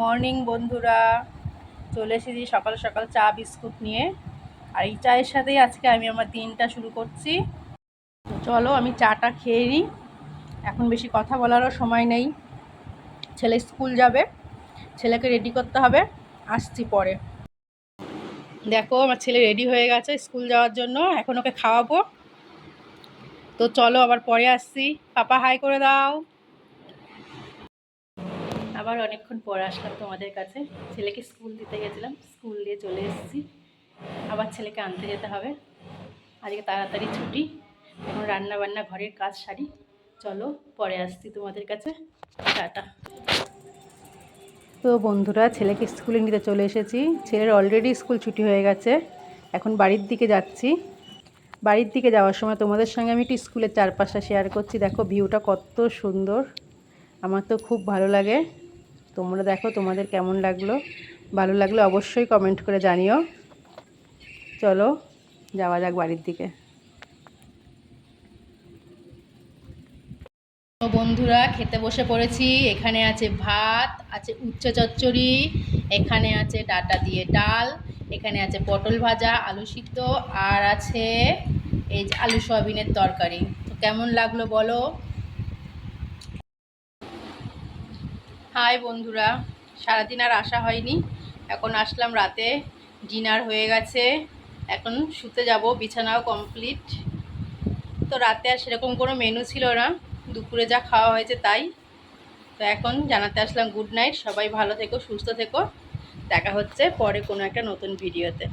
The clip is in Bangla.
মর্নিং বন্ধুরা। চলে এসেছি সকাল সকাল চা, বিস্কুট নিয়ে। আর এই চায়ের সাথেই আজকে আমি আমার দিনটা শুরু করছি। তো চলো আমি চাটা খেয়ে নিই। এখন বেশি কথা বলারও সময় নেই। ছেলে স্কুল যাবে, ছেলেকে রেডি করতে হবে। আসছি পরে। দেখো, আমার ছেলে রেডি হয়ে গেছে স্কুল যাওয়ার জন্য। এখন ওকে খাওয়াবো। তো চলো আবার পরে আসছি। পাপা হাই করে দাও। আবার অনেকক্ষণ পরে আসলাম তোমাদের কাছে। ছেলেকে স্কুল দিতে গেছিলাম, স্কুল দিয়ে চলে এসেছি। আবার ছেলেকে আনতে যেতে হবে। আজকে তাড়াতাড়ি ছুটি। এখন রান্না বান্না ঘরের কাজ সারি। চলো, পরে আসছি তোমাদের কাছে। টাটা। তো বন্ধুরা, ছেলেকে স্কুলে নিতে চলে এসেছি। ছেলের অলরেডি স্কুল ছুটি হয়ে গেছে। এখন বাড়ির দিকে যাচ্ছি। বাড়ির দিকে যাওয়ার সময় তোমাদের সঙ্গে আমি একটু স্কুলের চারপাশটা শেয়ার করছি। দেখো ভিউটা কত সুন্দর। আমার তো খুব ভালো লাগে। তোমরা দেখো তোমাদের কেমন লাগল, ভালো লাগলে অবশ্যই কমেন্ট করে জানিও। চলো, যাওয়া যাক বাড়ির দিকে। বন্ধুরা, খেতে বসে পড়েছি। এখানে আছে ভাত, আছে উচ্চ চচ্চড়ি, এখানে আছে ডাটা দিয়ে ডাল, এখানে আছে পটল ভাজা, আলু সিদ্ধ, আর আছে এই আলু সয়াবিনের তরকারি। তো কেমন লাগল বলো? হাই বন্ধুরা, সারাদিন আর আসা হয়নি। এখন আসলাম রাতে, ডিনার হয়ে গেছে। এখন শুতে যাব, বিছানাও কমপ্লিট তো রাতে আর সেরকম কোনো মেনু ছিল না, দুপুরে যা খাওয়া হয়েছে তাই। তো এখন জানাতে আসলাম গুড নাইট সবাই ভালো থেকো, সুস্থ থেকো। দেখা হচ্ছে পরে কোনো একটা নতুন ভিডিওতে